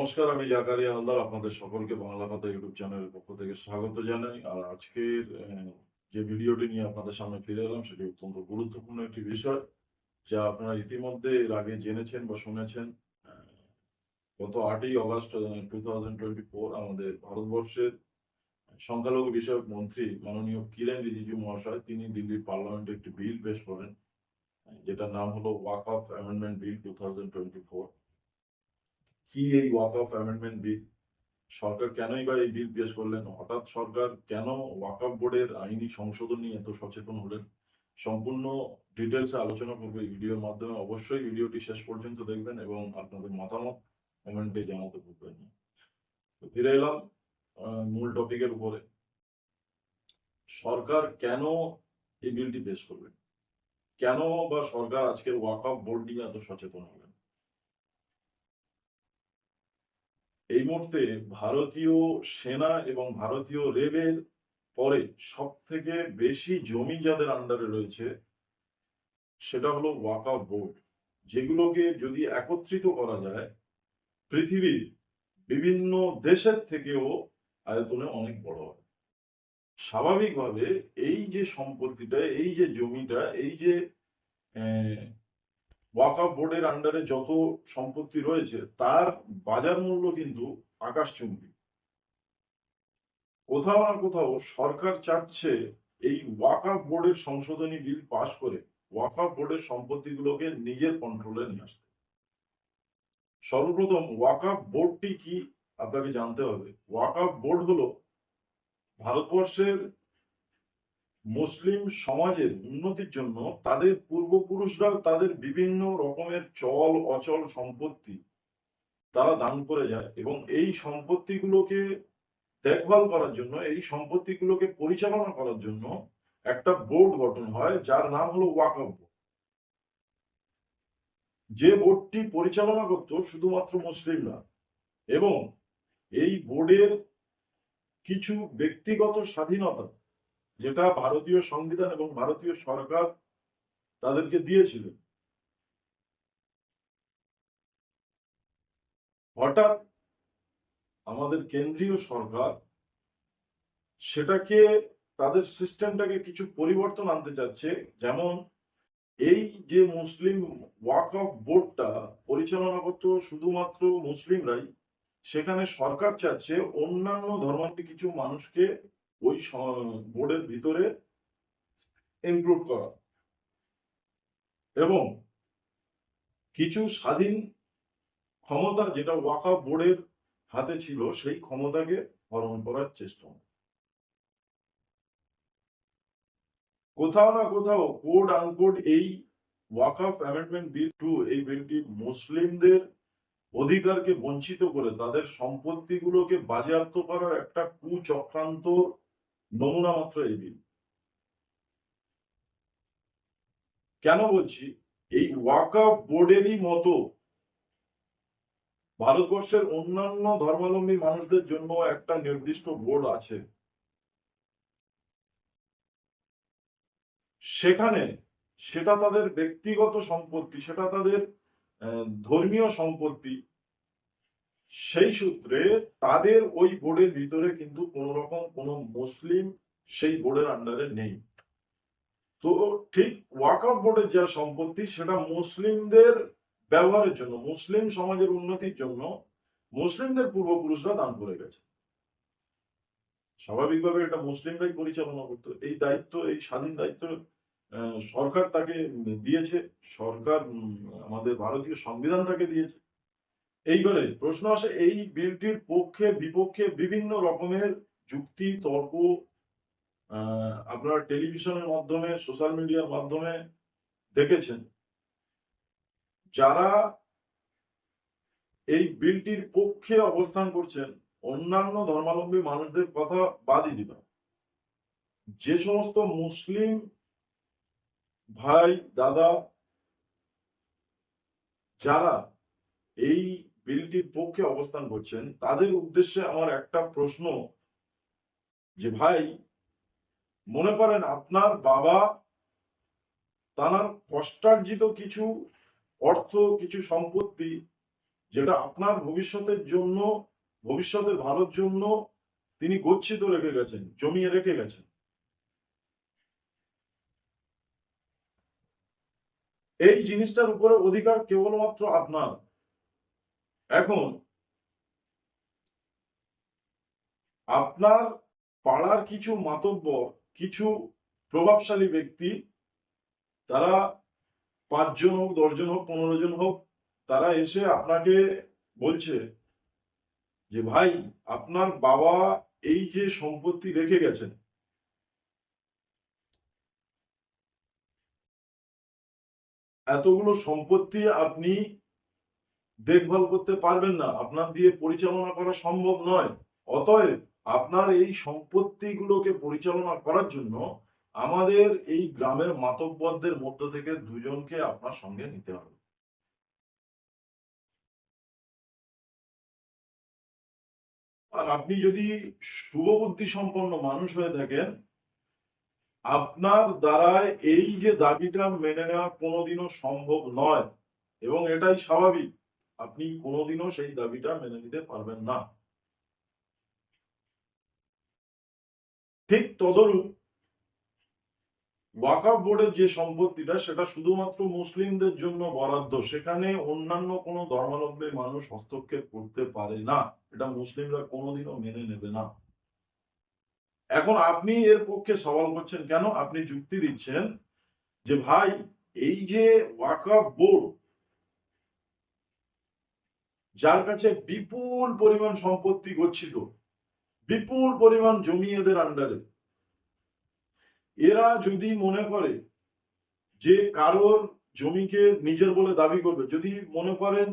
নমস্কার, আমি জাকারিয়া হালদার, আপনাদের সকলকে বাংলা কথা ইউটিউব চ্যানেলের পক্ষ থেকে স্বাগত জানাই। আর আজকের যে ভিডিওটি নিয়ে আপনাদের সামনে ফিরে এলাম, সেটি অত্যন্ত গুরুত্বপূর্ণ একটি বিষয়, যা আপনারা ইতিমধ্যে এর আগে জেনেছেন বা শুনেছেন। গত আটই August two thousand twenty four আমাদের ভারতবর্ষের সংখ্যালঘু বিষয়ক মন্ত্রী মাননীয় কিরেন রিজিজু মহাশয়, তিনি দিল্লির পার্লামেন্টে একটি বিল পেশ করেন, যেটার নাম হলো Waqf amendment bill two thousand twenty four. কি এই ওয়াক অফ অ্যামেন্ডমেন্ট বিল? সরকার কেনই বা এই বিল পেশ করলেন? হঠাৎ সরকার কেন ওয়াকআপ বোর্ডের আইনি সংশোধন নিয়ে এত সচেতন হলেন? সম্পূর্ণ ডিটেলসে আলোচনা করব এই ভিডিওর মাধ্যমে। অবশ্যই ভিডিওটি শেষ পর্যন্ত দেখবেন এবং আপনাদের মতামত কমেন্টে জানাতে ভুলবেন না। ফিরে এলাম মূল টপিকের উপরে। সরকার কেন এই বিলটি পেশ করবে? কেন বা সরকার আজকের ওয়াকআপ বোর্ড নিয়ে এত সচেতন হলেন? এই মুহূর্তে ভারতীয় সেনা এবং ভারতীয় রেলের পরে সব থেকে বেশি জমি যাদের আন্ডারে রয়েছে, সেটা হলো ওয়াকা বোর্ড যেগুলোকে যদি একত্রিত করা যায়, পৃথিবীর বিভিন্ন দেশের থেকেও আয়তনে অনেক বড় হয়। স্বাভাবিকভাবে এই যে সম্পত্তিটা, এই যে জমিটা, এই যে ওয়াকআপ বোর্ডের আন্ডারে যত সম্পত্তি রয়েছে, তার বাজার মূল্য কিন্তু আকাশচুম্বী। কোথাও না কোথাও সরকার চাচ্ছে এই ওয়াকআপ বোর্ডের সংশোধনী বিল পাশ করে ওয়াকআপ বোর্ডের সম্পত্তিগুলোকে নিজের কন্ট্রোলে নিয়ে আসতে। সর্বপ্রথম ওয়াকআপ বোর্ডটি কি? আপনাকে জানতে হবে। ওয়াকআপ বোর্ড হলো ভারতবর্ষের মুসলিম সমাজের উন্নতির জন্য তাদের পূর্বপুরুষরা তাদের বিভিন্ন রকমের চল, অচল সম্পত্তি তারা দান করে যায় এবং এই সম্পত্তিগুলোকে দেখভাল করার জন্য, এই সম্পত্তিগুলোকে পরিচালনা করার জন্য একটা বোর্ড গঠন হয়, যার নাম হলো ওয়াকফ বোর্ড। যে বোর্ডটি পরিচালনা করত শুধুমাত্র মুসলিমরা এবং এই বোর্ডের কিছু ব্যক্তিগত স্বাধীনতা যেটা ভারতীয় সংবিধান এবং ভারতীয় সরকার তাদেরকে দিয়েছিল। হঠাৎ আমাদের কেন্দ্রীয় সরকার সেটাকে, তাদের সিস্টেমটাকে কিছু পরিবর্তন আনতে চাচ্ছে। যেমন এই যে মুসলিম ওয়াক অফ বোর্ডটা পরিচালনা করতো শুধুমাত্র মুসলিমরাই, সেখানে সরকার চাচ্ছে অন্যান্য ধর্মান্তিক কিছু মানুষকে ওই বোর্ডের ভিতরে ইনক্লুড করা। এবং কিছু স্বাধীন ক্ষমতা যেটা ওয়াকা বোর্ডের হাতে ছিল, সেই ক্ষমতাকে হরণ করার চেষ্টা। কোথাও না কোথাও কোড আনকোড এই ওয়াকআফ অ্যামেন্ডমেন্ট বিল টু এই বিলটি মুসলিমদের অধিকারকে বঞ্চিত করে, তাদের সম্পত্তিগুলোকে বাজেয়াপ্ত করার একটা কুচক্রান্ত নমুনা মাত্র এই বিল কেন বলছি? এই ওয়াকআফ বোর্ডেরই মতো ভারতবর্ষের অন্যান্য ধর্মাবলম্বী মানুষদের জন্য একটা নির্দিষ্ট বোর্ড আছে। সেখানে সেটা তাদের ব্যক্তিগত সম্পত্তি, সেটা তাদের ধর্মীয় সম্পত্তি সেই সূত্রে তাদের ওই বোর্ডের ভিতরে কিন্তু কোন রকম কোনো মুসলিম সেই বোর্ডের আন্ডারে নেই। তো ঠিক ওয়াকআপ বোর্ডের যা সম্পত্তি, সেটা মুসলিমদের ব্যবহারের জন্য, মুসলিম সমাজের উন্নতির জন্য মুসলিমদের পূর্বপুরুষরা দান করে গেছে। স্বাভাবিকভাবে এটা মুসলিমরাই পরিচালনা করতো। এই দায়িত্ব, এই স্বাধীন দায়িত্ব সরকার তাকে দিয়েছে। সরকার আমাদের ভারতীয় সংবিধান তাকে দিয়েছে। এইবারে প্রশ্ন আসে, এই বিলটির পক্ষে, বিপক্ষে বিভিন্ন রকমের যুক্তি, তর্ক আপনারা টেলিভিশনের মাধ্যমে, সোশ্যাল মিডিয়ার মাধ্যমে দেখেছেন। যারা এই বিলটির পক্ষে অবস্থান করছেন, অন্যান্য ধর্মাবলম্বী মানুষদের কথা বাদই দিলাম যে সমস্ত মুসলিম ভাই, দাদা, যারা এই বিলটির পক্ষে অবস্থান করছেন, তাদের উদ্দেশ্যে আমার একটা প্রশ্ন যে, ভাই, মনে করেন আপনার বাবা তার কষ্টার্জিত কিছু অর্থ, কিছু সম্পত্তি যেটা আপনার ভবিষ্যতের জন্য, ভবিষ্যতের ভালোর জন্য তিনি গচ্ছিত রেখে গেছেন, জমিয়ে রেখে গেছেন? এই জিনিসটার উপরে অধিকার কেবলমাত্র আপনার। এখন আপনার পাড়ার কিছু মাতব্বর কিছু প্রভাবশালী ব্যক্তি, তারা পাঁচজন হোক, দশজন হোক পনেরো জন হোক, তারা এসে আপনাকে বলছে যে, ভাই, আপনার বাবা এই যে সম্পত্তি রেখে গেছেন, এতগুলো সম্পত্তি আপনি দেখভাল করতে পারবেন না। আপনার দিয়ে পরিচালনা করা সম্ভব নয়। অতএব আপনার এই সম্পত্তিগুলোকে পরিচালনা করার জন্য আমাদের এই গ্রামের মাতব্বরদের মধ্য থেকে দুজনকে আপনার সঙ্গে নিতে হবে। আর আপনি যদি শুভবুদ্ধি সম্পন্ন মানুষ হয়ে থাকেন, আপনার দ্বারা এই যে দাবিটা মেনে নেওয়া কোনোদিনও সম্ভব নয় এবং এটাই স্বাভাবিক। আপনি কোনোদিনও সেই দাবিটা মেনে নিতে পারবেন না। ঠিক তদরূপ ওয়াকাফ বোর্ডের যে সম্পত্তিটা, সেটা শুধুমাত্র মুসলিমদের জন্য বরাদ্দ। সেখানে অন্যান্য কোনো ধর্মাবলম্বী মানুষ হস্তক্ষেপ করতে পারে না। এটা মুসলিমরা কোনোদিনও মেনে নেবে না। এখন আপনি এর পক্ষে সওয়াল করছেন কেন? আপনি যুক্তি দিচ্ছেন যে ভাই, এই যে ওয়াকাফ বোর্ড যার কাছে বিপুল পরিমাণ সম্পত্তি গচ্ছিত, বিপুল পরিমাণ জমি এদের আন্ডারে এরা যদি মনে করে যে কারোর জমিকে নিজের বলে দাবি করবে, যদি মনে করেন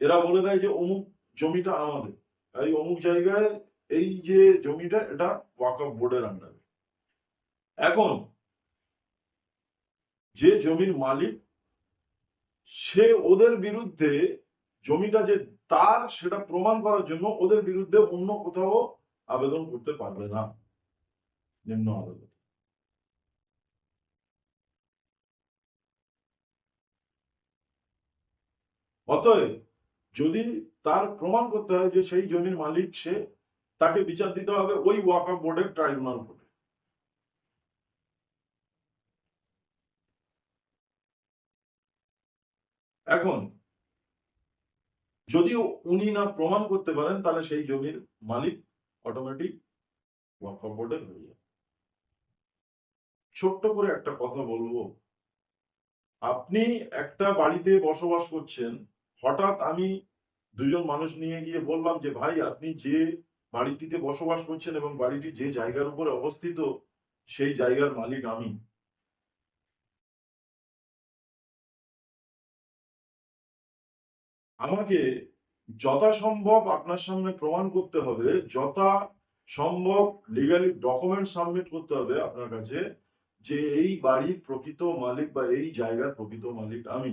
এরা বলে দেয় যে অমুক জমিটা আমাদের এই অমুক জায়গায় এই যে জমিটা, এটা ওয়াকফ বোর্ডের আন্ডারে এখন যে জমির মালিক, সে ওদের বিরুদ্ধে জমিটা যে তার সেটা প্রমাণ করার জন্য ওদের বিরুদ্ধে অন্য কোথাও আবেদন করতে পারবে না। নিম্ন আদালত। অতএব যদি তার প্রমাণ করতে হয় যে সেই জমির মালিক সে, তাকে বিচার দিতে হবে ওই ওয়াকফ বোর্ডের ট্রাইব্যুনাল কোর্টে। এখন যদি উনি না প্রমাণ করতে পারেন, তাহলে সেই জমির মালিক অটোমেটিক ওয়াকফ বোর্ডের হয়ে যায় ছোট্ট করে একটা কথা বলব। আপনি একটা বাড়িতে বসবাস করছেন, হঠাৎ আমি দুজন মানুষ নিয়ে গিয়ে বললাম যে, ভাই, আপনি যে বাড়িটিতে বসবাস করছেন এবং বাড়িটি যে জায়গার উপরে অবস্থিত, সেই জায়গার মালিক আমি। আমাকে যথাসম্ভব আপনার সামনে প্রমাণ করতে হবে, যথা সম্ভব লিগালি ডকুমেন্ট সাবমিট করতে হবে আপনার কাছে যে এই বাড়ির প্রকৃত মালিক বা এই জায়গার প্রকৃত মালিক আমি।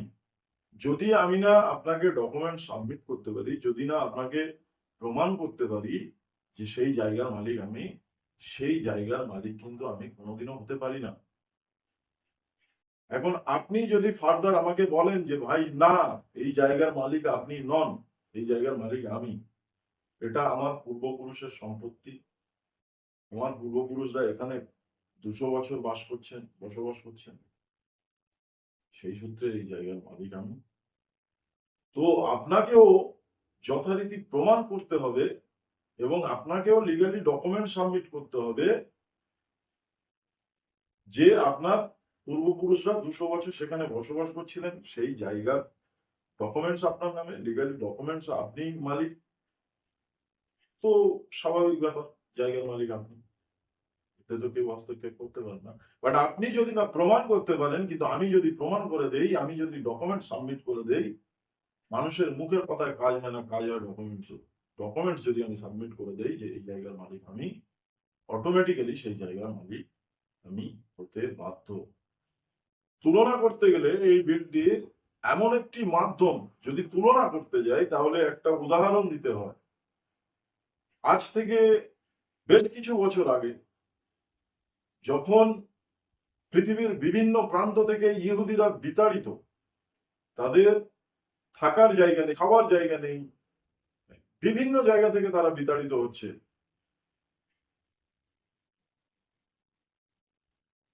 যদি আমি না আপনাকে ডকুমেন্ট সাবমিট করতে পারি, যদি না আপনাকে প্রমাণ করতে পারি যে সেই জায়গার মালিক আমি, সেই জায়গার মালিক কিন্তু আমি কোনোদিনও হতে পারি না। এখন আপনি যদি ফার্দার আমাকে বলেন যে, ভাই, না, এই জায়গার মালিক আপনি নন, এই জায়গার মালিক আমি। এটা আমার পূর্বপুরুষের সম্পত্তি। আমার পূর্বপুরুষরা এখানে দুশো বছর বাস করছেন, বসবাস করছেন। সেই সূত্রে এই জায়গার মালিক আমি। তো আপনাকেও যথারীতি প্রমাণ করতে হবে এবং আপনাকেও লিগালি ডকুমেন্ট সাবমিট করতে হবে যে আপনার পূর্বপুরুষরা দুশো বছর সেখানে বসবাস করছিলেন। সেই জায়গার ডকুমেন্টস আপনার নামে লিগালি ডকুমেন্টস আপনি মালিক। তো স্বাভাবিক ব্যাপার, জায়গার মালিক আপনি। এতে তো কেউ হস্তক্ষেপ করতে পারেন না। বাট আপনি যদি না প্রমাণ করতে পারেন, কিন্তু আমি যদি প্রমাণ করে দেই, আমি যদি ডকুমেন্ট সাবমিট করে দেই, মানুষের মুখের কথায় কাজ হয় না, কাজ হয় ডকুমেন্টস ডকুমেন্টস যদি আমি সাবমিট করে দেই যে এই জায়গার মালিক আমি অটোমেটিক্যালি সেই জায়গার মালিক আমি হতে বাধ্য। তুলনা করতে গেলে এই বিলটির এমন একটি মাধ্যম, যদি তুলনা করতে যাই, তাহলে একটা উদাহরণ দিতে হয়। আজ থেকে বেশ কিছু বছর আগে, যখন পৃথিবীর বিভিন্ন প্রান্ত থেকে ইহুদিরা বিতাড়িত, তাদের থাকার জায়গা নেই খাবার জায়গা নেই, বিভিন্ন জায়গা থেকে তারা বিতাড়িত হচ্ছে।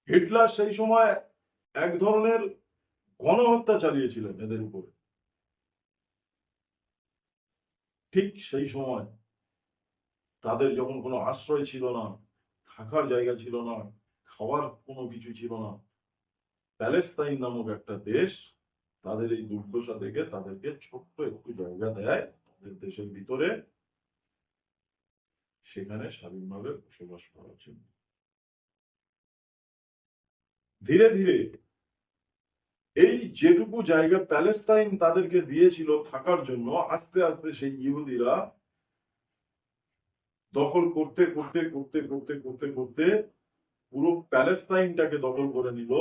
হিটলার সেই সময় এক ধরনের গণহত্যা চালিয়েছিলেন এদের উপরে। ঠিক সেই সময় তাদের যখন কোনো আশ্রয় ছিল না, থাকার জায়গা ছিল না, খাওয়ার কোনো কিছু ছিল না, প্যালেস্তাইন নামক একটা দেশ তাদের এই দুর্দশা দেখে তাদেরকে ছোট্ট একটু জায়গা দেয় তাদের দেশের ভিতরে। সেখানে স্বাধীনভাবে বসবাস করার জন্য। ধীরে ধীরে এই যেটুকু জায়গা প্যালেস্তাইন তাদেরকে দিয়েছিল থাকার জন্য, আস্তে আস্তে সেই ইহুদিরা দখল করতে করতে করতে করতে করতে করতে পুরো প্যালেস্তাইনটাকে দখল করে নিল।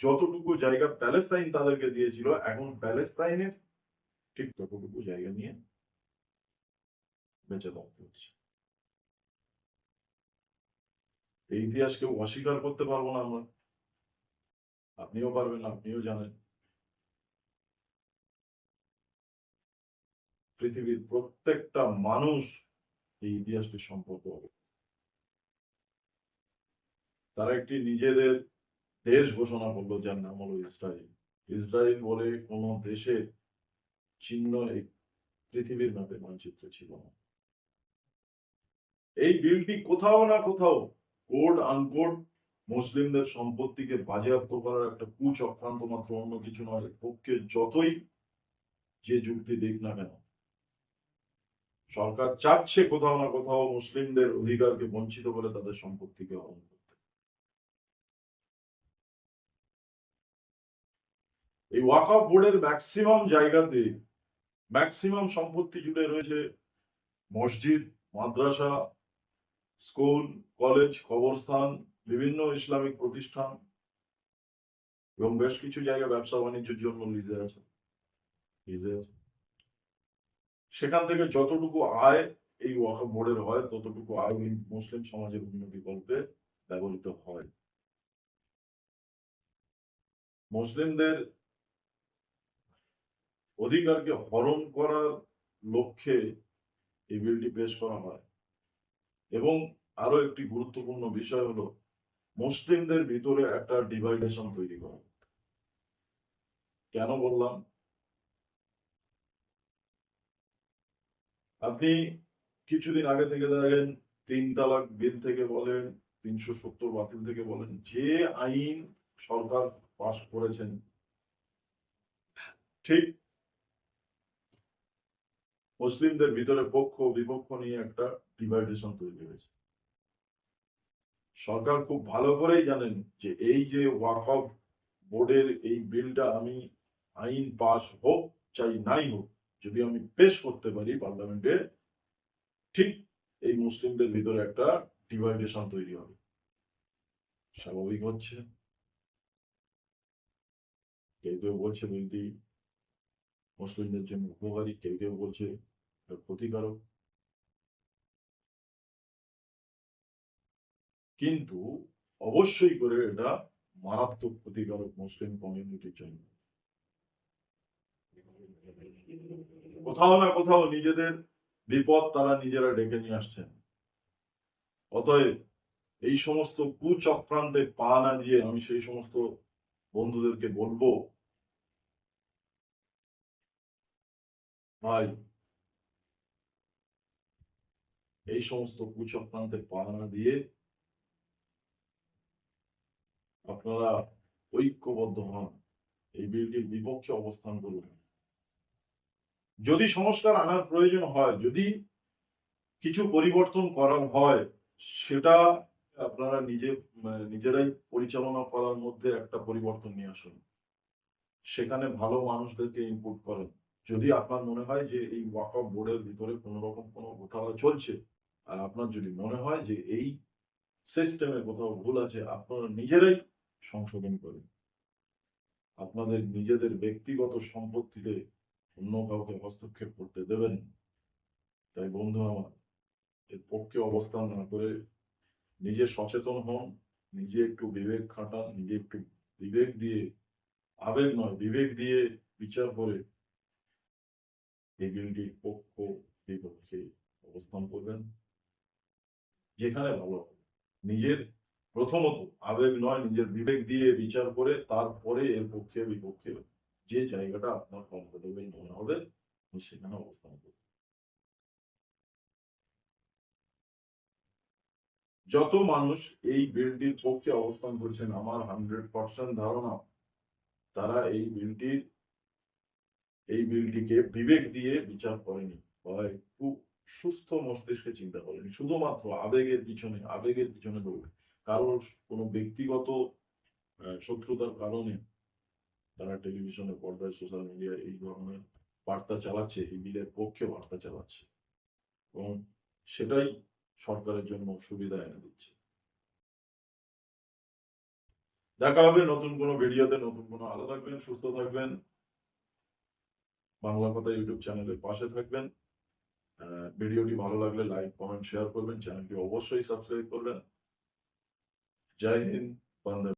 যতটুকু জায়গা প্যালেস্তাইন তাদেরকে দিয়েছিল, এখন প্যালেস্তাইনের ঠিক ততটুকু জায়গা নিয়ে বেঁচে থাকতে হচ্ছে। এই ইতিহাস কেউ অস্বীকার করতে পারব না আমরা। আপনিও পারবেন, আপনিও জানেন। পৃথিবীর প্রত্যেকটা মানুষ এই ইতিহাসটি সম্পর্ক তারা একটি নিজেদের দেশ ঘোষণা করল, যার নাম হলো ইসরায়েল ইসরায়েল বলে কোনো দেশের চিহ্ন পৃথিবীর ম্যাপে মানচিত্রে ছিল না। এই বিলটি কোথাও না কোথাও কোড আনকোড মুসলিমদের সম্পত্তিকে বাজেয়াপ্ত করার একটা কুচক্রান্ত মাত্র অন্য কিছু নয়, পক্ষে যতই যে যুক্তি দিক না কেন, সরকার চাচ্ছে কোথাও না কোথাও মুসলিমদের অধিকারকে বঞ্চিত করে তাদের সম্পত্তিকে হরণ করতে। এই ওয়াকফ বোর্ডের ম্যাক্সিমাম জায়গাতে ম্যাক্সিমাম সম্পত্তি জুড়ে রয়েছে মসজিদ, মাদ্রাসা স্কুল কলেজ কবরস্থান বিভিন্ন ইসলামিক প্রতিষ্ঠান এবং বেশ কিছু জায়গা ব্যবসা বাণিজ্যের জন্য লিজে আছে লিজে আছে। সেখান থেকে যতটুকু আয় এই বোর্ডের হয়, ততটুকু আয় মুসলিম সমাজের উন্নতি করতে ব্যবহৃত হয়। মুসলিমদের অধিকারকে হরণ করার লক্ষ্যে এই বিলটি পেশ করা হয়। এবং আরও একটি গুরুত্বপূর্ণ বিষয় হলো মুসলিমদের ভিতরে একটা ডিভাইডেশন তৈরি করা। কেন বললাম? আপনি কিছুদিন আগে থেকে দেখেন, তিন তালাক বিল থেকে বলেন, তিনশো সত্তর বাতিল থেকে বলেন, যে আইন সরকার পাশ করেছেন, ঠিক মুসলিমদের ভিতরে পক্ষ বিপক্ষ নিয়ে একটা ডিভাইডেশন তৈরি হয়েছে। সরকার খুব ভালো করেই জানেন যে এই যে ওয়াকফ বোর্ডের এই বিলটা আমি আইন পাস হোক চাই নাই হোক, যদি আমি পেশ করতে পারি পার্লামেন্টে, ঠিক এই মুসলিমদের ভিতরে একটা ডিভাইডেশন তৈরি হবে। স্বাভাবিক হচ্ছে। কেউ কেউ বলছে বিলটি মুসলিমদের জন্য উপকারী, কেউ কেউ বলছে ক্ষতিকারক। কিন্তু অবশ্যই করে এটা মারাত্মক ক্ষতিকারক মুসলিম কমিউনিটির জন্য। কোথাও না কোথাও নিজেদের বিপদ তারা নিজেরা ডেকে নিয়ে আসছেন। অতএব এই সমস্ত কুচক্রান্তে পা না দিয়ে আমি সেই সমস্ত বন্ধুদেরকে বলব, ভাই, এই সমস্ত কুচক্রান্তে পা না দিয়ে আপনারা ঐক্যবদ্ধ হন। এই বিলটির বিপক্ষে অবস্থান করুন। যদি সংস্কার আনার প্রয়োজন হয়, যদি কিছু পরিবর্তন করার হয়, সেটা আপনারা নিজে, নিজেরাই পরিচালনা করার মধ্যে একটা পরিবর্তন নিয়ে আসুন। সেখানে ভালো মানুষদেরকে ইনপুট করেন। যদি আপনার মনে হয় যে এই ওয়াকফ বোর্ডের ভিতরে কোনো রকম কোনো ঘোটালা চলছে, আর আপনার যদি মনে হয় যে এই সিস্টেমে কোথাও ভুল আছে, আপনারা নিজেরাই সংশোধন করেন। আপনাদের নিজেদের ব্যক্তিগত সম্পত্তিতে অন্য কাউকে হস্তক্ষেপ করতে দেবেন তাই বন্ধু আমার, এর পক্ষে অবস্থান না করে নিজে সচেতন হন, নিজে একটু বিবেক খাটান, নিজে একটু বিবেক দিয়ে, আবেগ নয়, বিবেক দিয়ে বিচার করে এই বিলটির পক্ষ বিপক্ষে অবস্থান করবেন। যেখানে ভালো নিজের প্রথমত আবেগ নয়, নিজের বিবেক দিয়ে বিচার করে তারপরে এর পক্ষে বিপক্ষে যে জায়গাটা আপনার কমফোর্টেবল মনে হবে আপনি সেখানে অবস্থান করবেন যত মানুষ এই বিলটির পক্ষে অবস্থান করছেন, আমার হান্ড্রেড পার্সেন্ট ধারণা, তারা এই বিলটির এই বিলটিকে বিবেক দিয়ে বিচার করেনি। বা একটু সুস্থ মস্তিষ্কে চিন্তা করেনি, শুধুমাত্র আবেগের পিছনে আবেগের পিছনে দৌড়ে। কারোর কোনো ব্যক্তিগত শত্রুতার কারণে তারা টেলিভিশনে, পর্দায়, সোশ্যাল মিডিয়ায় এই ধরনের বার্তা চালাচ্ছে, এই বিলের পক্ষে বার্তা চালাচ্ছে। এবং সেটাই সরকারের জন্য সুবিধা এনে দিচ্ছে। দেখা হবে নতুন কোনো ভিডিওতে, নতুন কোনো আলো থাকবেন, সুস্থ থাকবেন। বাংলা কথা ইউটিউব চ্যানেলের পাশে থাকবেন। ভিডিওটি ভালো লাগলে লাইক কমেন্ট শেয়ার করবেন চ্যানেলটি অবশ্যই সাবস্ক্রাইব করবেন। জয় হিন্দ বন্দে